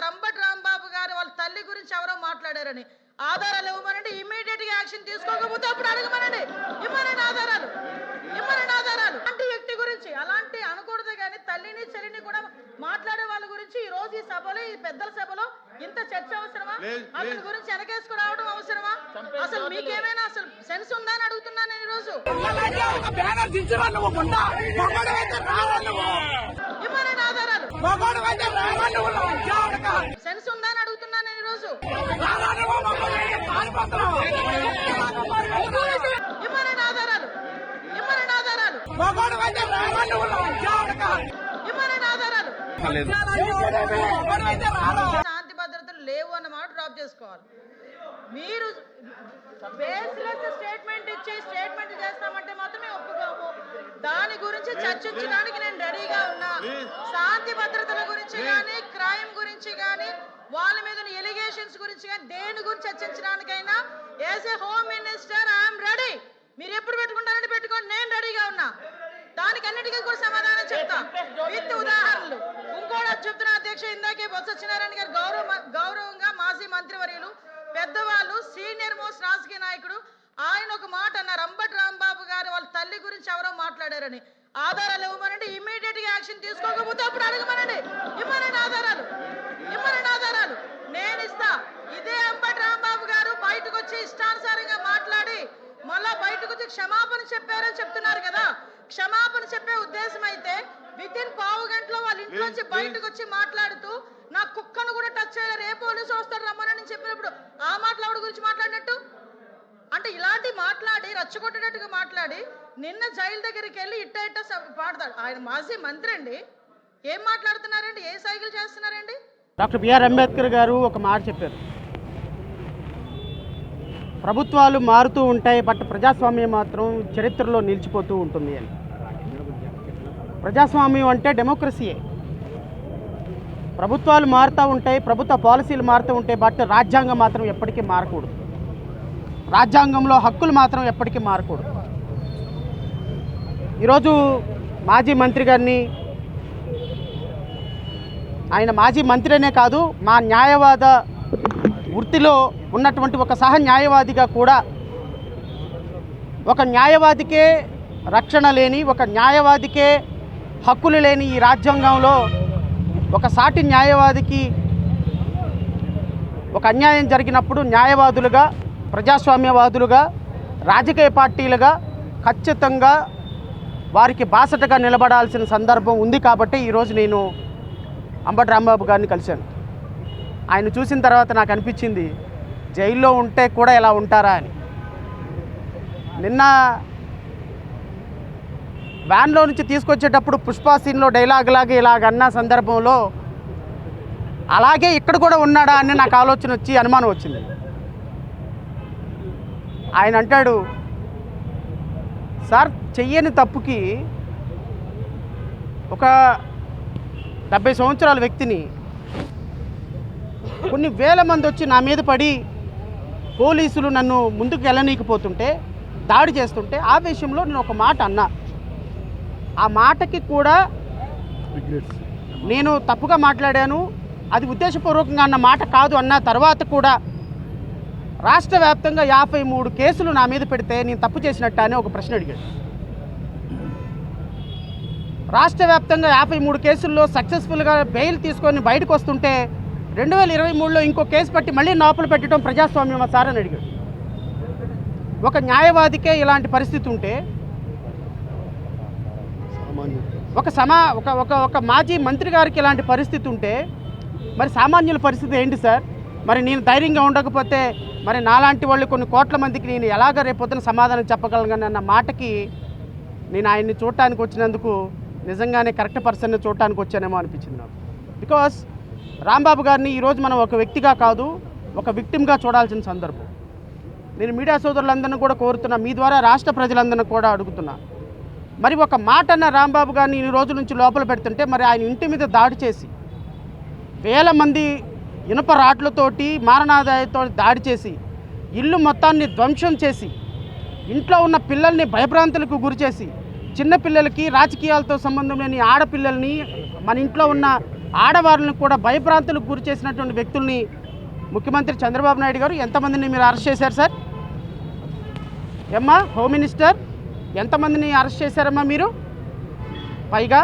రంబట్ రాంబాబు గారు వాళ్ళ తల్లి గురించి ఎవరో మాట్లాడారని. ఆధారాలు ఇవ్వమనండి ఇమీడియట్గా యాక్షన్ తీసుకోకపోతే అప్పుడు అడగమనండి. ఇవ్వనండి ఆధారాలు. ఇవ్వనండి ఆధారాలు. అలాంటి వ్యక్తి గురించి అలాంటి అనకూడదు కానీ తల్లిని చెల్లిని కూడా మాట్లాడే వాళ్ళ గురించి ఈ రోజు ఈ సభలో ఈ పెద్దల సభలో ఇంత చర్చ అవసరమా? అతని. గురించి వెనకేసుకు రావడం అవసరమా? అసలు మీకేమైనా అసలు సెన్స్ ఉందా అని అడుగుతున్నాను నేను ఈ రోజు సెన్స్ ఉందా అని అడుగుతున్నాను నేను ఈ రోజు రారా నువ్వు మగడు అయితే పారిపోతున్నావు. ఇవ్వనండి ఆధారాలు. ఇవ్వనండి ఆధారాలు. మగడు అయితే రారా నువ్వు లంచావుడుక. ఇవ్వనండి ఆధారాలు. మగడు అయితే రారా శాంతి భద్రతలు లేవు అన్న మాట డ్రాప్ చేసుకోవాలి. మీరు బేస్లెస్ చర్చించడానికి నేను రెడీగా ఉన్నా. శాంతి భద్రతల గురించి కానీ క్రైమ్ గురించి కానీ వాళ్ళ మీద ఎలిగేషన్స్ గురించి కానీ దేని గురించి చర్చించడానికైనా as a home minister I'm ready మీరు ఎప్పుడు పెట్టుకుంటారంటే పెట్టుకోండి. నేను రెడీగా ఉన్నా. దానికి అన్నిటికీ కూడా సమాధానం చెప్తా. విత్ ఉదాహరణలు. ఇంకోటి చెప్తున్నా అధ్యక్ష ఇందాకే బొత్స సత్యనారాయణ గారు గౌరవ గౌరవంగా మాజీ మంత్రివర్యులు పెద్దవాళ్ళు సీనియర్ మోస్ట్ రాజకీయ నాయకుడు ఆయన ఒక మాట అన్నారు. అంబటి రాంబాబు గారు వాళ్ళ తల్లి గురించి ఎవరో మాట్లాడారని. ఆధారాలు ఇవ్వమనండి ఇమీడియట్గా యాక్షన్ తీసుకోకపోతే అప్పుడు అడగమనండి. ఇవ్వనండి ఆధారాలు ఇవ్వనండి ఆధారాలు. నేను ఇస్తా. ఇదే అంబటి రాంబాబు గారు బయటకు వచ్చి ఇష్టానుసారంగా మాట్లాడి మళ్ళా బయటకు వచ్చి క్షమాపణ చెప్పారని చెప్తున్నారు కదా. క్షమాపణ చెప్పే ఉద్దేశం అయితే విత్ ఇన్ పావు గంటలో వాళ్ళ ఇంట్లోంచి బయటకు వచ్చి మాట్లాడుతూ నా కుక్కను కూడా టచ్ చేయలేరు ఏ పోలీసు వస్తాడు రమ్మనని చెప్పినప్పుడు ఆ మాట్లాడు గురించి మాట్లాడినట్టు? అంటే ఇలాంటి మాట్లాడి రచ్చగొట్టేటట్టుగా మాట్లాడి నిన్న జైలు దగ్గరికి వెళ్ళి ఇట్ట ఇట్ట పాడతాడు. ఆయన మాజీ మంత్రి అండి. ఏం మాట్లాడుతున్నారండి? ఏ సైకిల్ చేస్తున్నారండి? డాక్టర్ బిఆర్ అంబేద్కర్ గారు ఒక మాట చెప్పారు. ప్రభుత్వాలు మారుతూ ఉంటాయి బట్ ప్రజాస్వామ్యం మాత్రం చరిత్రలో నిలిచిపోతూ ఉంటుంది అని. ప్రజాస్వామ్యం అంటే డెమోక్రసీయే ప్రభుత్వాలు మారుతూ ఉంటాయి ప్రభుత్వ పాలసీలు మారుతూ ఉంటాయి బట్ రాజ్యాంగం మాత్రం ఎప్పటికీ మారకూడదు. రాజ్యాంగంలో హక్కులు మాత్రం ఎప్పటికీ మారకూడదు. ఈరోజు మాజీ మంత్రి గారిని ఆయన మాజీ మంత్రినే కాదు మా న్యాయవాద వృత్తిలో ఉన్నటువంటి ఒక సహ న్యాయవాదిగా కూడా ఒక న్యాయవాదికే రక్షణ లేని ఒక న్యాయవాదికే హక్కులు లేని ఈ రాజ్యాంగంలో ఒక సాటి న్యాయవాదికి ఒక అన్యాయం జరిగినప్పుడు న్యాయవాదులుగా ప్రజాస్వామ్యవాదులుగా రాజకీయ పార్టీలుగా ఖచ్చితంగా వారికి బాసటగా నిలబడాల్సిన సందర్భం ఉంది కాబట్టి ఈరోజు నేను అంబటి రాంబాబు గారిని కలిశాను. ఆయన చూసిన తర్వాత నాకు అనిపించింది జైల్లో ఉంటే కూడా ఇలా ఉంటారా అని. నిన్న వ్యాన్లో నుంచి తీసుకొచ్చేటప్పుడు పుష్ప సీన్లో డైలాగ్ లాగే ఇలాగ అన్న సందర్భంలో అలాగే ఇక్కడ కూడా ఉన్నాడా? అని నాకు ఆలోచన వచ్చి అనుమానం వచ్చింది. ఆయన అంటాడు సార్ చెయ్యని తప్పుకి ఒక డెబ్బై సంవత్సరాల వ్యక్తిని కొన్ని వేల మంది వచ్చి నా మీద పడి పోలీసులు నన్ను ముందుకు వెళ్ళనీకపోతుంటే దాడి చేస్తుంటే ఆ విషయంలో నేను ఒక మాట అన్నా. ఆ మాటకి కూడా నేను తప్పుగా మాట్లాడాను. అది ఉద్దేశపూర్వకంగా అన్న మాట కాదు అన్న తర్వాత కూడా రాష్ట్ర వ్యాప్తంగా యాభై మూడు కేసులు నా మీద పెడితే నేను తప్పు చేసినట్టు అని ఒక ప్రశ్న అడిగాడు. రాష్ట్ర వ్యాప్తంగా యాభై మూడు కేసుల్లో సక్సెస్ఫుల్గా బెయిల్ తీసుకొని బయటకు వస్తుంటే రెండు వేల ఇరవై మూడులో ఇంకో కేసు పట్టి మళ్ళీ లోపల పెట్టడం ప్రజాస్వామ్యమా సార్ అని అడిగాడు. ఒక న్యాయవాదికే ఇలాంటి పరిస్థితి ఉంటే ఒక సమా ఒక ఒక ఒక మాజీ మంత్రి గారికి ఇలాంటి పరిస్థితి ఉంటే మరి సామాన్యుల పరిస్థితి ఏంటి సార్? మరి నేను ధైర్యంగా ఉండకపోతే మరి నాలాంటి వాళ్ళు కొన్ని కోట్ల మందికి నేను ఎలాగ రేపొద్దున సమాధానం చెప్పగలను అన్న మాటకి నేను ఆయన్ని చూడటానికి వచ్చినందుకు నిజంగానే కరెక్ట్ పర్సన్ని చూడటానికి వచ్చానేమో అనిపించింది నాకు. బికాస్ రాంబాబు గారిని ఈరోజు మనం ఒక వ్యక్తిగా కాదు ఒక విక్టిమ్గా చూడాల్సిన సందర్భం. నేను మీడియా సోదరులందరినీ కూడా కోరుతున్నా మీ ద్వారా రాష్ట్ర ప్రజలందరినీ కూడా అడుగుతున్నా. మరి ఒక మాట అన్న రాంబాబు గారిని ఇన్ని రోజుల నుంచి లోపల పెడుతుంటే మరి ఆయన ఇంటి మీద దాడి చేసి వేల మంది ఇనుప రాట్లతోటి మారణాదాయతో దాడి చేసి ఇల్లు మొత్తాన్ని ధ్వంసం చేసి ఇంట్లో ఉన్న పిల్లల్ని భయభ్రాంతులకు గురిచేసి చిన్నపిల్లలకి రాజకీయాలతో సంబంధం లేని ఆడపిల్లల్ని మన ఇంట్లో ఉన్న ఆడవారిని కూడా భయభ్రాంతులకు గురి చేసినటువంటి వ్యక్తుల్ని ముఖ్యమంత్రి చంద్రబాబు నాయుడు గారు ఎంతమందిని మీరు అరెస్ట్ చేశారు సార్? ఎమ్మా హోమ్ మినిస్టర్ ఎంతమందిని అరెస్ట్ చేశారమ్మా మీరు? పైగా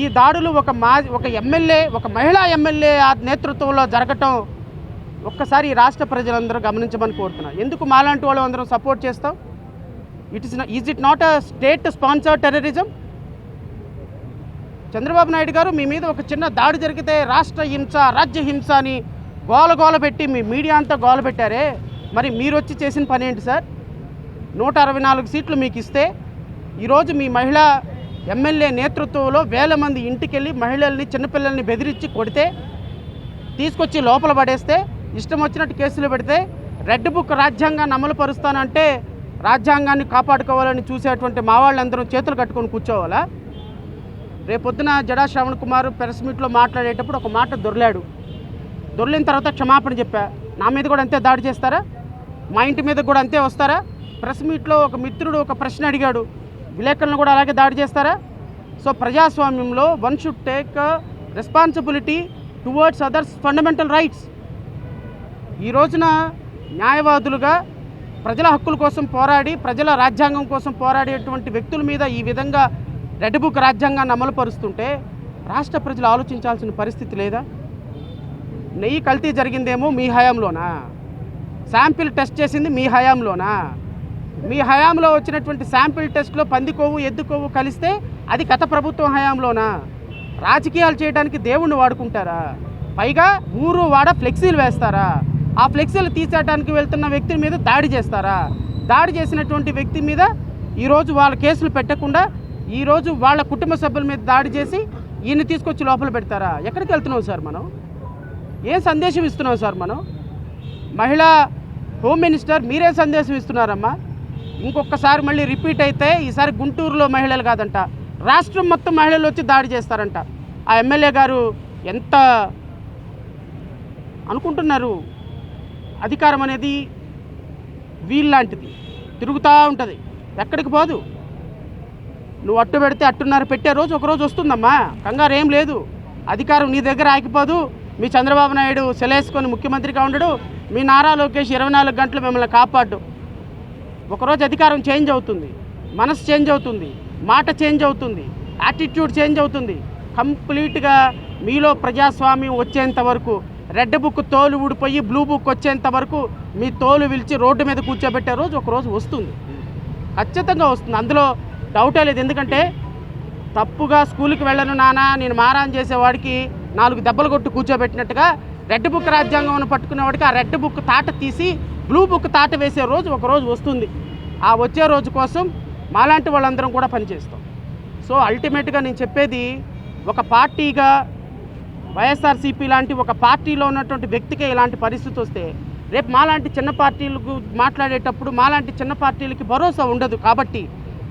ఈ దాడులు ఒక మా ఒక ఎమ్మెల్యే ఒక మహిళా ఎమ్మెల్యే ఆ నేతృత్వంలో జరగటం ఒక్కసారి ఈ రాష్ట్ర ప్రజలందరూ గమనించమని కోరుతున్నాను ఎందుకు మాలాంటి వాళ్ళు అందరం సపోర్ట్ చేస్తాం? It is is it not a state sponsor terrorism Chandrababu Naidu garu మీ మీద ఒక చిన్న దాడి జరిగితే రాష్ట్ర హింస రాజ్య హింస అని గోల గోల పెట్టి మీ మీడియా అంతా గోల పెట్టారే. మరి మీరు వచ్చి చేసిన పని ఏంటి సార్? నూట అరవై నాలుగు సీట్లు మీకు ఇస్తే ఈరోజు మీ మహిళా ఎమ్మెల్యే నేతృత్వంలో వేల మంది ఇంటికి వెళ్ళి మహిళల్ని చిన్నపిల్లల్ని బెదిరించి కొడితే తీసుకొచ్చి లోపల పడేస్తే ఇష్టం వచ్చినట్టు కేసులు పెడితే రెడ్ బుక్ రాజ్యాంగాన్ని అమలు పరుస్తానంటే రాజ్యాంగాన్ని కాపాడుకోవాలని చూసేటువంటి మా వాళ్ళందరూ చేతులు కట్టుకొని కూర్చోవాలా? రేపొద్దున జడా శ్రవణ్ కుమార్ ప్రెస్ మీట్లో మాట్లాడేటప్పుడు ఒక మాట దొర్లాడు. దొరిలిన తర్వాత క్షమాపణ చెప్పా. నా మీద కూడా అంతే దాడి చేస్తారా? మా ఇంటి మీద కూడా అంతే వస్తారా? ప్రెస్ మీట్లో ఒక మిత్రుడు ఒక ప్రశ్న అడిగాడు. విలేకరులను కూడా అలాగే దాడి చేస్తారా? సో ప్రజాస్వామ్యంలో one should take responsibility towards others fundamental rights. ఈ రోజున న్యాయవాదులుగా ప్రజల హక్కుల కోసం పోరాడి ప్రజల రాజ్యాంగం కోసం పోరాడేటువంటి వ్యక్తుల మీద ఈ విధంగా రెడ్ బుక్ రాజ్యాంగాన్ని అమలు పరుస్తుంటే రాష్ట్ర ప్రజలు ఆలోచించాల్సిన పరిస్థితి లేదా? నెయ్యి కల్తీ జరిగిందేమో మీ హయాంలోనా? శాంపిల్ టెస్ట్ చేసింది మీ హయాంలోనా? మీ హయాంలో వచ్చినటువంటి శాంపిల్ టెస్ట్లో పంది కొవ్వు ఎద్దు కొవ్వు కలిస్తే అది గత ప్రభుత్వం హయాంలోనా? రాజకీయాలు చేయడానికి దేవుణ్ణి వాడుకుంటారా? పైగా ఊరు వాడ ఫ్లెక్సీలు వేస్తారా? ఆ ఫ్లెక్సీలు తీసేయడానికి వెళ్తున్న వ్యక్తి మీద దాడి చేస్తారా? దాడి చేసినటువంటి వ్యక్తి మీద ఈరోజు వాళ్ళ కేసులు పెట్టకుండా ఈరోజు వాళ్ళ కుటుంబ సభ్యుల మీద దాడి చేసి ఈయన్ని తీసుకొచ్చి లోపల పెడతారా? ఎక్కడికి వెళ్తున్నాం సార్ మనం? ఏం సందేశం ఇస్తున్నాం సార్ మనం? మహిళా హోమ్ మినిస్టర్ మీరే సందేశం ఇస్తున్నారమ్మా. ఇంకొకసారి మళ్ళీ రిపీట్ అయితే ఈసారి గుంటూరులో మహిళలు కాదంట రాష్ట్రం మొత్తం మహిళలు వచ్చి దాడి చేస్తారంట. ఆ ఎమ్మెల్యే గారు ఎంత అనుకుంటున్నారు? అధికారం అనేది వీళ్ళలాంటిది తిరుగుతూ ఉంటుంది. ఎక్కడికి పోదు. నువ్వు అట్టు పెడితే అట్టున్నర పెట్టే రోజు ఒకరోజు వస్తుందమ్మా. కంగారు ఏం లేదు. అధికారం నీ దగ్గర ఆగిపోదు. మీ చంద్రబాబు నాయుడు సెలేసుకొని ముఖ్యమంత్రిగా ఉండడు. మీ నారా లోకేష్ ఇరవై నాలుగు గంటలు మిమ్మల్ని కాపాడు. ఒకరోజు అధికారం చేంజ్ అవుతుంది. మనసు చేంజ్ అవుతుంది. మాట చేంజ్ అవుతుంది. యాటిట్యూడ్ చేంజ్ అవుతుంది. కంప్లీట్గా మీలో ప్రజాస్వామ్యం వచ్చేంత వరకు రెడ్ బుక్ తోలు ఊడిపోయి బ్లూ బుక్ వచ్చేంత వరకు మీ తోలు విలిచి రోడ్డు మీద కూర్చోబెట్టే రోజు ఒక రోజు వస్తుంది. ఖచ్చితంగా వస్తుంది. అందులో డౌటే లేదు. ఎందుకంటే తప్పుగా స్కూల్కి వెళ్ళను నానా నేను మారాన్ చేసేవాడికి నాలుగు దెబ్బలు కొట్టు కూర్చోబెట్టినట్టుగా రెడ్ బుక్ రాజ్యాంగం పట్టుకునేవాడికి ఆ రెడ్ బుక్ తాట తీసి బ్లూ బుక్ తాట వేసే రోజు ఒక రోజు వస్తుంది. ఆ వచ్చే రోజు కోసం మాలాంటి వాళ్ళందరం కూడా పనిచేస్తాం. సో అల్టిమేట్గా నేను చెప్పేది ఒక పార్టీగా వైఎస్ఆర్సీపీ లాంటి ఒక పార్టీలో ఉన్నటువంటి వ్యక్తికే ఇలాంటి పరిస్థితి వస్తే రేపు మాలాంటి చిన్న పార్టీలకు మాట్లాడేటప్పుడు మాలాంటి చిన్న పార్టీలకి భరోసా ఉండదు. కాబట్టి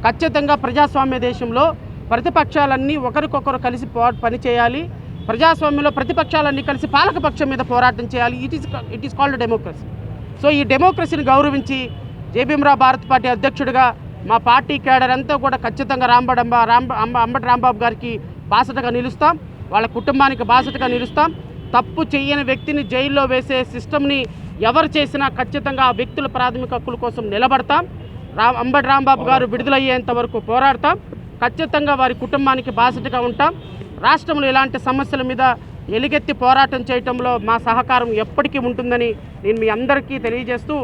ఖచ్చితంగా ప్రజాస్వామ్య దేశంలో ప్రతిపక్షాలన్నీ ఒకరికొకరు కలిసి పో పనిచేయాలి. ప్రజాస్వామ్యంలో ప్రతిపక్షాలన్నీ కలిసి పాలకపక్షం మీద పోరాటం చేయాలి. It is it is called democracy so ఈ డెమోక్రసీని గౌరవించి జేబీఎంరావు భారత్ పార్టీ అధ్యక్షుడిగా మా పార్టీ కేడర్ అంతా కూడా ఖచ్చితంగా రాంబడంబ రాంబ అంబ అంబటి రాంబాబు గారికి బాసటగా నిలుస్తాం. వాళ్ళ కుటుంబానికి బాధ్యతగా నిలుస్తాం. తప్పు చేయని వ్యక్తిని జైల్లో వేసే సిస్టమ్ని ఎవరు చేసినా ఖచ్చితంగా ఆ వ్యక్తుల ప్రాథమిక హక్కుల కోసం నిలబడతాం. రా అంబటి రాంబాబు గారు విడుదలయ్యేంత వరకు పోరాడతాం. ఖచ్చితంగా వారి కుటుంబానికి బాసటగా ఉంటాం. రాష్ట్రంలో ఇలాంటి సమస్యల మీద ఎలుగెత్తి పోరాటం చేయటంలో మా సహకారం ఎప్పటికీ ఉంటుందని నేను మీ అందరికీ తెలియజేస్తూ